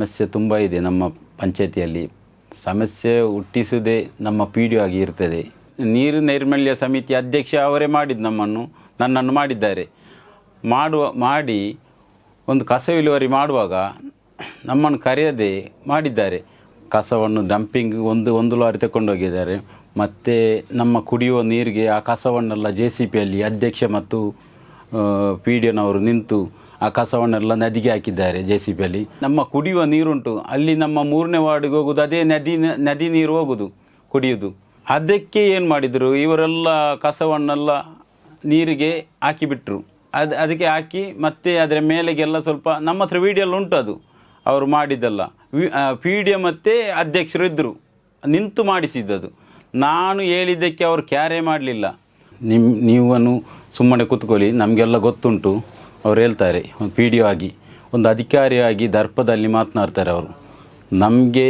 ಸಮಸ್ಯೆ ತುಂಬ ಇದೆ ನಮ್ಮ ಪಂಚಾಯತಿಯಲ್ಲಿ. ಸಮಸ್ಯೆ ಹುಟ್ಟಿಸುವುದೇ ನಮ್ಮ ಪಿ ಡಿ ಆಗಿ ಇರ್ತದೆ. ನೀರು ನೈರ್ಮಲ್ಯ ಸಮಿತಿ ಅಧ್ಯಕ್ಷ ಅವರೇ ಮಾಡಿದ್ದು ನಮ್ಮನ್ನು, ನನ್ನನ್ನು ಮಾಡಿದ್ದಾರೆ. ಮಾಡುವ, ಮಾಡಿ ಒಂದು ಕಸ ವಿಲೇವಾರಿ ಮಾಡುವಾಗ ನಮ್ಮನ್ನು ಕರೆಯದೆ ಮಾಡಿದ್ದಾರೆ. ಕಸವನ್ನು ಡಂಪಿಂಗ್ ಒಂದು ಒಂದು ಲಾರಿ ತಗೊಂಡೋಗಿದ್ದಾರೆ ಮತ್ತು ನಮ್ಮ ಕುಡಿಯುವ ನೀರಿಗೆ ಆ ಕಸವನ್ನೆಲ್ಲ ಜೆ ಸಿ ಪಿಯಲ್ಲಿ ಅಧ್ಯಕ್ಷ ಮತ್ತು ಪಿ ಡಿ ಎನವರು ನಿಂತು ಆ ಕಸವನ್ನೆಲ್ಲ ನದಿಗೆ ಹಾಕಿದ್ದಾರೆ ಜೆ ಸಿ ಪಿಯಲ್ಲಿ ನಮ್ಮ ಕುಡಿಯುವ ನೀರುಂಟು. ಅಲ್ಲಿ ನಮ್ಮ ಮೂರನೇ ವಾರ್ಡಿಗೆ ಹೋಗೋದು, ಅದೇ ನದಿ ನದಿ ನೀರು ಹೋಗೋದು, ಕುಡಿಯೋದು. ಅದಕ್ಕೆ ಏನು ಮಾಡಿದರು? ಇವರೆಲ್ಲ ಕಸವನ್ನೆಲ್ಲ ನೀರಿಗೆ ಹಾಕಿಬಿಟ್ರು. ಅದು, ಅದಕ್ಕೆ ಹಾಕಿ ಮತ್ತೆ ಅದರ ಮೇಲೆಗೆಲ್ಲ ಸ್ವಲ್ಪ, ನಮ್ಮ ಹತ್ರ ವಿಡಿಯೋಲ್ಲಿ ಉಂಟು ಅದು. ಅವರು ಮಾಡಿದ್ದಲ್ಲ. ಪಿ ಡಿ ಎ ಮತ್ತು ಅಧ್ಯಕ್ಷರು ಇದ್ದರು ನಿಂತು ಮಾಡಿಸಿದ್ದದು. ನಾನು ಹೇಳಿದ್ದಕ್ಕೆ ಅವರು ಕ್ಯಾರೇ ಮಾಡಲಿಲ್ಲ. ನಿಮ್ಮ ನೀವನ್ನು ಸುಮ್ಮನೆ ಕೂತ್ಕೊಳ್ಳಿ, ನಮಗೆಲ್ಲ ಗೊತ್ತುಂಟು. ಅವ್ರು ಹೇಳ್ತಾರೆ, ಒಂದು ಪಿ ಡಿ ಒ ಆಗಿ, ಒಂದು ಅಧಿಕಾರಿಯಾಗಿ ದರ್ಪದಲ್ಲಿ ಮಾತನಾಡ್ತಾರೆ ಅವರು. ನಮಗೆ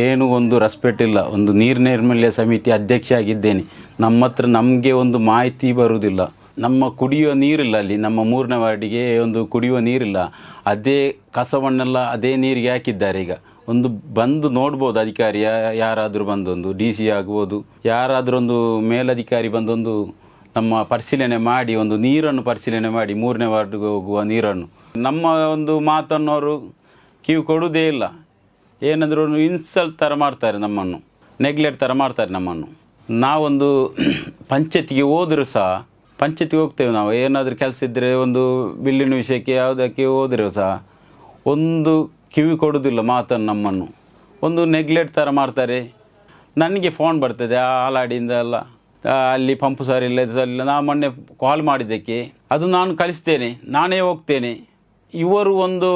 ಏನು ಒಂದು ರೆಸ್ಪೆಕ್ಟ್ ಇಲ್ಲ, ಒಂದು ನೀರು ನೈರ್ಮಲ್ಯ ಸಮಿತಿ ಅಧ್ಯಕ್ಷ ಆಗಿದ್ದೇನೆ. ನಮ್ಮ ಹತ್ರ ನಮಗೆ ಒಂದು ಮಾಹಿತಿ ಬರುವುದಿಲ್ಲ ನಮ್ಮ ಕುಡಿಯುವ ನೀರಿಲ್ಲ ಅಲ್ಲಿ, ನಮ್ಮ ಮೂರನೇ ವಾರ್ಡಿಗೆ ಒಂದು ಕುಡಿಯುವ ನೀರಿಲ್ಲ. ಅದೇ ಕಸವನ್ನೆಲ್ಲ ಅದೇ ನೀರಿಗೆ ಹಾಕಿದ್ದಾರೆ ಈಗ. ಒಂದು ಬಂದು ನೋಡ್ಬೋದು ಅಧಿಕಾರಿ ಯಾರಾದರೂ ಬಂದೊಂದು ಡಿ ಸಿ ಆಗ್ಬೋದು, ಯಾರಾದರೂ ಒಂದು ಮೇಲಧಿಕಾರಿ ಬಂದೊಂದು ನಮ್ಮ ಪರಿಶೀಲನೆ ಮಾಡಿ, ಒಂದು ನೀರನ್ನು ಪರಿಶೀಲನೆ ಮಾಡಿ, ಮೂರನೇ ವಾರ್ಡ್ಗೆ ಹೋಗುವ ನೀರನ್ನು. ನಮ್ಮ ಒಂದು ಮಾತನ್ನು ಅವರು ಕಿವಿ ಕೊಡುವುದೇ ಇಲ್ಲ. ಏನಾದರೂ ಇನ್ಸಲ್ಟ್ ಥರ ಮಾಡ್ತಾರೆ ನಮ್ಮನ್ನು, ನೆಗ್ಲೆಕ್ಟ್ ಥರ ಮಾಡ್ತಾರೆ ನಮ್ಮನ್ನು. ನಾವೊಂದು ಪಂಚಾಯತಿಗೆ ಹೋದರೂ ಸಹ, ಪಂಚಾಯತಿಗೆ ಹೋಗ್ತೇವೆ ನಾವು. ಏನಾದರೂ ಕೆಲಸ ಇದ್ದರೆ ಒಂದು ಬಿಲ್ಲಿನ ವಿಷಯಕ್ಕೆ, ಯಾವುದಕ್ಕೆ ಹೋದರೂ ಸಹ, ಒಂದು ಕಿವಿ ಕೊಡುವುದಿಲ್ಲ ಮಾತನ್ನು ನಮ್ಮನ್ನು. ಒಂದು ನೆಗ್ಲೆಕ್ಟ್ ಥರ ಮಾಡ್ತಾರೆ. ನನಗೆ ಫೋನ್ ಬರ್ತದೆ ಆ ಹಾಲಾಡಿಯಿಂದ ಎಲ್ಲ. ಅಲ್ಲಿ ಪಂಪು ಸರ್ ಇಲ್ಲ ಇಲ್ಲ. ನಾ ಮೊನ್ನೆ ಕಾಲ್ ಮಾಡಿದ್ದಕ್ಕೆ. ಅದು ನಾನು ಕಳಿಸ್ತೇನೆ. ನಾನೇ ಹೋಗ್ತೇನೆ. ಇವರು ಒಂದು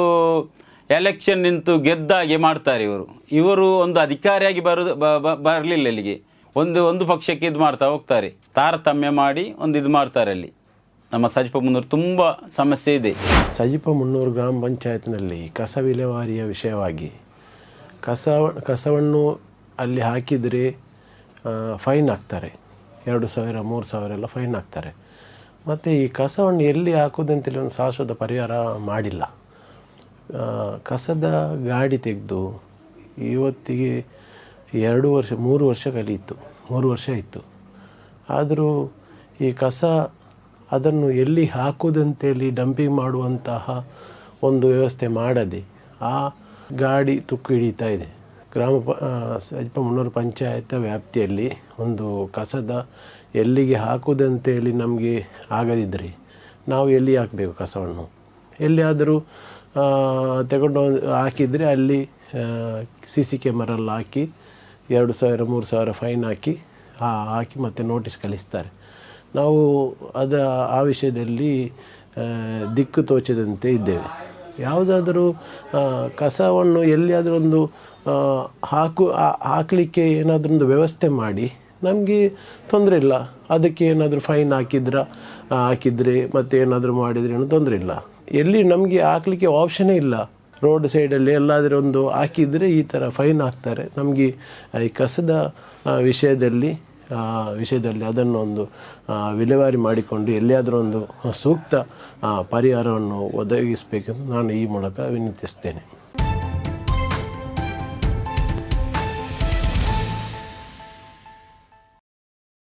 ಎಲೆಕ್ಷನ್ ನಿಂತು ಗೆದ್ದಾಗೆ ಮಾಡ್ತಾರೆ ಇವರು. ಇವರು ಒಂದು ಅಧಿಕಾರಿಯಾಗಿ ಬರೋದು ಬರಲಿಲ್ಲ ಇಲ್ಲಿಗೆ ಒಂದು ಒಂದು ಪಕ್ಷಕ್ಕೆ ಇದು ಮಾಡ್ತಾ ಹೋಗ್ತಾರೆ. ತಾರತಮ್ಯ ಮಾಡಿ ಒಂದು ಇದು ಮಾಡ್ತಾರೆ ಅಲ್ಲಿ. ನಮ್ಮ ಸಜಿಪ ಮುನ್ನೂರು ತುಂಬ ಸಮಸ್ಯೆ ಇದೆ. ಸಜಿಪ ಮುನ್ನೂರು ಗ್ರಾಮ ಪಂಚಾಯತ್ನಲ್ಲಿ ಕಸ ವಿಲೇವಾರಿಯ ವಿಷಯವಾಗಿ ಕಸ ಕಸವನ್ನು ಅಲ್ಲಿ ಹಾಕಿದರೆ ಫೈನ್ ಹಾಕ್ತಾರೆ. ಎರಡು ಸಾವಿರ, ಮೂರು ಸಾವಿರ ಎಲ್ಲ ಫೈನ್ ಹಾಕ್ತಾರೆ ಮತ್ತು ಈ ಕಸವನ್ನು ಎಲ್ಲಿ ಹಾಕೋದಂತೇಳಿ ಒಂದು ಶಾಶ್ವತ ಪರಿಹಾರ ಮಾಡಿಲ್ಲ. ಕಸದ ಗಾಡಿ ತೆಗೆದು ಇವತ್ತಿಗೆ ಎರಡು ವರ್ಷ, ಮೂರು ವರ್ಷ ಕಲಿಯಿತು ಮೂರು ವರ್ಷ ಇತ್ತು ಆದರೂ ಈ ಕಸ ಅದನ್ನು ಎಲ್ಲಿ ಹಾಕೋದಂತೇಳಿ ಡಂಪಿಂಗ್ ಮಾಡುವಂತಹ ಒಂದು ವ್ಯವಸ್ಥೆ ಮಾಡದೆ ಆ ಗಾಡಿ ತುಕ್ಕು ಹಿಡಿತಾ ಇದೆ. ಗ್ರಾಮ ಪ ಮುನ್ನೂರು ಪಂಚಾಯತ್ ವ್ಯಾಪ್ತಿಯಲ್ಲಿ ಒಂದು ಕಸದ ಎಲ್ಲಿಗೆ ಹಾಕುವುದಂತೇಳಿ ನಮಗೆ ಆಗದಿದ್ದರೆ ನಾವು ಎಲ್ಲಿ ಹಾಕಬೇಕು ಕಸವನ್ನು? ಎಲ್ಲಿಯಾದರೂ ತಗೊಂಡು ಹಾಕಿದರೆ ಅಲ್ಲಿ ಸಿ ಸಿ ಕ್ಯಾಮರಲ್ಲಿ ಹಾಕಿ ಎರಡು ಸಾವಿರ, ಮೂರು ಸಾವಿರ ಫೈನ್ ಹಾಕಿ ಹಾಕಿ ಮತ್ತೆ ನೋಟಿಸ್ ಕಳಿಸ್ತಾರೆ. ನಾವು ಅದ, ಆ ವಿಷಯದಲ್ಲಿ ದಿಕ್ಕು ತೋಚದಂತೆ ಇದ್ದೇವೆ. ಯಾವುದಾದರೂ ಕಸವನ್ನು ಎಲ್ಲಿಯಾದರೂ ಒಂದು ಹಾಕು ಹಾಕಲಿಕ್ಕೆ ಏನಾದರೂ ಒಂದು ವ್ಯವಸ್ಥೆ ಮಾಡಿ, ನಮಗೆ ತೊಂದರೆ ಇಲ್ಲ. ಅದಕ್ಕೆ ಏನಾದರೂ ಫೈನ್ ಹಾಕಿದ್ರ ಹಾಕಿದರೆ ಮತ್ತು ಏನಾದರೂ ಮಾಡಿದರೆ ಏನೂ ತೊಂದರೆ ಇಲ್ಲ. ಎಲ್ಲಿ ನಮಗೆ ಹಾಕಲಿಕ್ಕೆ ಆಪ್ಷನೇ ಇಲ್ಲ. ರೋಡ್ ಸೈಡಲ್ಲಿ ಎಲ್ಲಾದರೂ ಒಂದು ಹಾಕಿದರೆ ಈ ಥರ ಫೈನ್ ಹಾಕ್ತಾರೆ. ನಮಗೆ ಈ ಕಸದ ವಿಷಯದಲ್ಲಿ ವಿಷಯದಲ್ಲಿ ಅದನ್ನು ಒಂದು ವಿಲೇವಾರಿ ಮಾಡಿಕೊಂಡು ಎಲ್ಲಿಯಾದರೂ ಒಂದು ಸೂಕ್ತ ಪರಿಹಾರವನ್ನು ಒದಗಿಸಬೇಕೆಂದು ನಾನು ಈ ಮೂಲಕ ವಿನಂತಿಸ್ತೇನೆ.